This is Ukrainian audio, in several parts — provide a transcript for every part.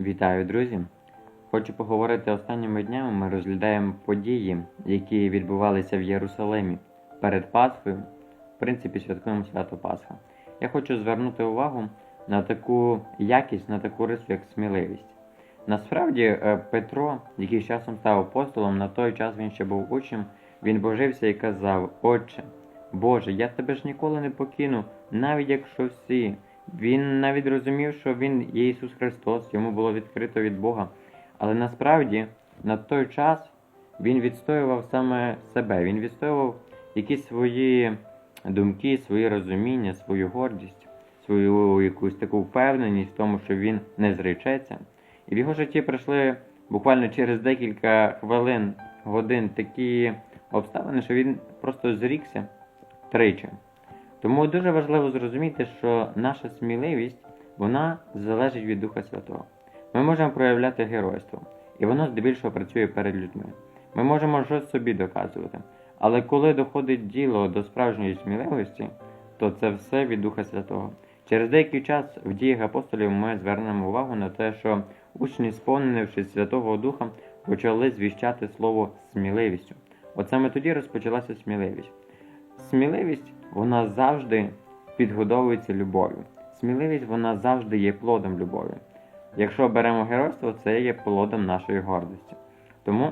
Вітаю, друзі! Хочу поговорити останніми днями. Ми розглядаємо події, які відбувалися в Єрусалимі перед Пасхою, в принципі, святкуємо свято Пасха. Я хочу звернути увагу на таку якість, на таку рису, як сміливість. Насправді, е, Петро, який з часом став апостолом, на той час він ще був учнем, він божився і казав: Отче, Боже, я тебе ж ніколи не покину, навіть якщо всі. Він навіть розумів, що він є Ісус Христос, йому було відкрито від Бога. Але насправді на той час він відстоював саме себе, він відстоював якісь свої думки, свої розуміння, свою гордість, свою якусь таку впевненість в тому, що він не зречеться. І в його житті прийшли буквально через декілька хвилин, годин такі обставини, що він просто зрікся тричі. Тому дуже важливо зрозуміти, що наша сміливість вона залежить від Духа Святого. Ми можемо проявляти геройство, і воно здебільшого працює перед людьми. Ми можемо щось собі доказувати. Але коли доходить діло до справжньої сміливості, то це все від Духа Святого. Через деякий час в діях апостолів ми звернемо увагу на те, що учні, сповненившись Святого Духа, почали звіщати слово сміливістю. От саме тоді розпочалася сміливість. Сміливість вона завжди підгодовується любов'ю. Сміливість вона завжди є плодом любові. Якщо беремо геройство, це є плодом нашої гордості. Тому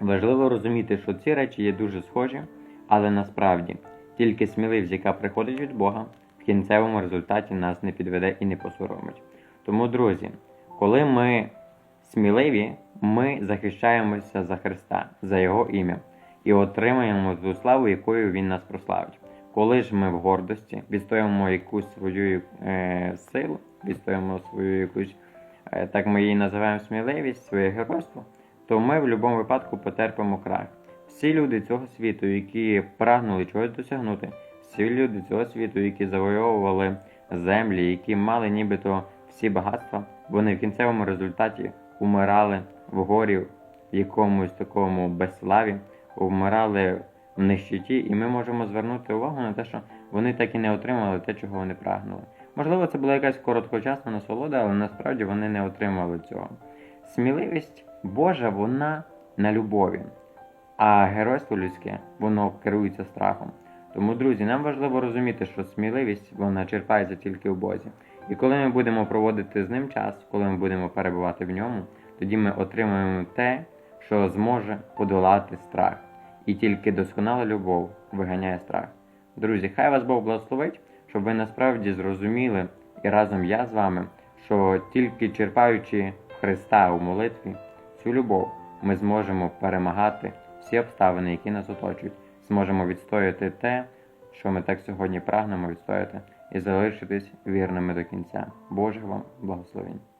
важливо розуміти, що ці речі є дуже схожі, але насправді тільки сміливість, яка приходить від Бога, в кінцевому результаті нас не підведе і не посоромить. Тому, друзі, коли ми сміливі, ми захищаємося за Христа, за Його ім'я і отримаємо ту славу, якою Він нас прославить. Коли ж ми в гордості відстоїмо якусь свою е, силу, відстоїмо свою якусь, е, так ми її називаємо сміливість, своє геройство, то ми в будь-якому випадку потерпимо крах. Всі люди цього світу, які прагнули чогось досягнути, всі люди цього світу, які завойовували землі, які мали нібито всі багатства, вони в кінцевому результаті умирали в горі, в якомусь такому безславі, вмирали в нищеті, і ми можемо звернути увагу на те, що вони так і не отримали те, чого вони прагнули. Можливо, це була якась короткочасна насолода, але насправді вони не отримали цього. Сміливість Божа, вона на любові, а геройство людське, воно керується страхом. Тому, друзі, нам важливо розуміти, що сміливість вона черпається тільки в Бозі. І коли ми будемо проводити з ним час, коли ми будемо перебувати в ньому, тоді ми отримаємо те, що зможе подолати страх. І тільки досконала любов виганяє страх. Друзі, хай вас Бог благословить, щоб ви насправді зрозуміли, і разом я з вами, що тільки черпаючи Христа у молитві, цю любов, ми зможемо перемагати всі обставини, які нас оточують, зможемо відстояти те, що ми так сьогодні прагнемо відстояти, і залишитись вірними до кінця. Боже вам благословень!